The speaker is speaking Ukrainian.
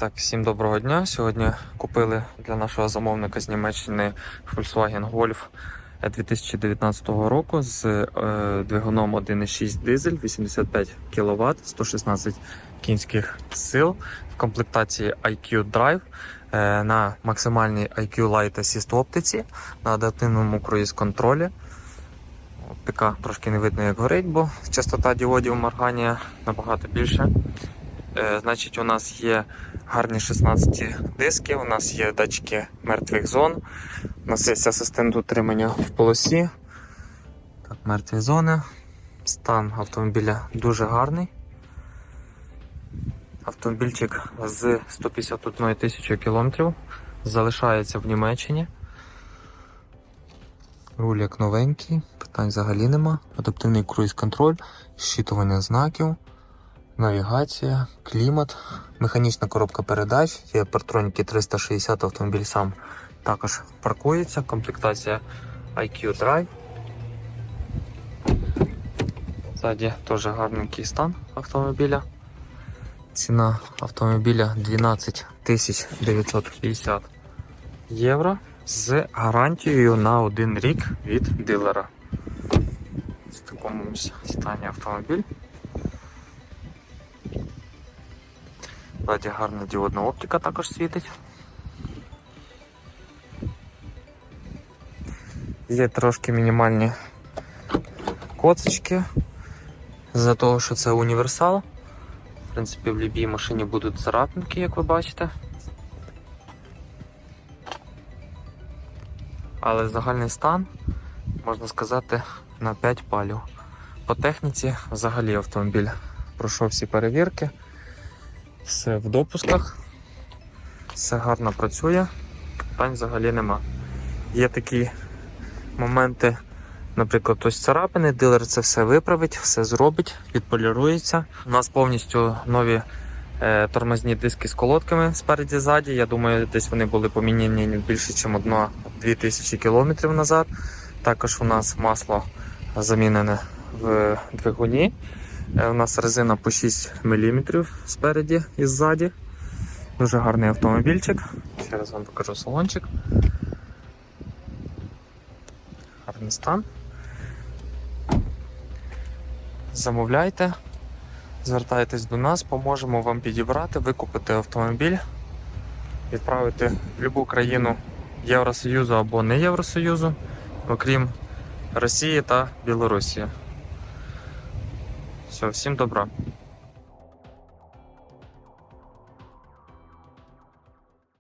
Так, всім доброго дня. Сьогодні купили для нашого замовника з Німеччини Volkswagen Golf 2019 року з е, двигуном 1.6 дизель, 85 кВт, 116 кінських сил в комплектації IQ Drive е, на максимальній IQ Light Assist оптиці на адаптивному круїз контролі. Оптика трошки не видно, як горить, бо частота діодів моргання набагато більше. Значить, у нас є гарні 16 диски, у нас є датчики мертвих зон, у нас є асистент утримання в полосі. Так, мертві зони. Стан автомобіля дуже гарний. Автомобільчик з 151 тисячою кілометрів залишається в Німеччині. Руль новенький, питань взагалі нема. Адаптивний круїз-контроль, щитування знаків. Навігація, клімат, механічна коробка передач, є партроніки 360 автомобіль сам також паркується, комплектація IQ Drive. Ззаді теж гарненький стан автомобіля. Ціна автомобіля 12 950 євро з гарантією на один рік від дилера. В такому стані автомобіль. Ззаді гарна діодна оптика також світить. Є трошки мінімальні коцочки за того, що це універсал. В принципі, в будь-якій машині будуть царапинки, як ви бачите. Але загальний стан, можна сказати, на 5 палів. По техніці взагалі автомобіль пройшов всі перевірки все в допусках, все гарно працює, питань взагалі нема. Є такі моменти, наприклад, ось царапини, дилер це все виправить, все зробить, відполірується. У нас повністю нові е, тормозні диски з колодками спереді ззаді. Я думаю, десь вони були поміняні більше, ніж 1-2 тисячі кілометрів назад. Також у нас масло замінене в двигуні. Е, У нас резина по 6 мм спереді і ззаді. Дуже гарний автомобільчик. Ще раз вам покажу салончик. Гарний стан. Замовляйте, звертайтесь до нас, поможемо вам підібрати, викупити автомобіль, відправити в будь-яку країну Євросоюзу або не Євросоюзу, окрім Росії та Білорусі. Все, всім добра.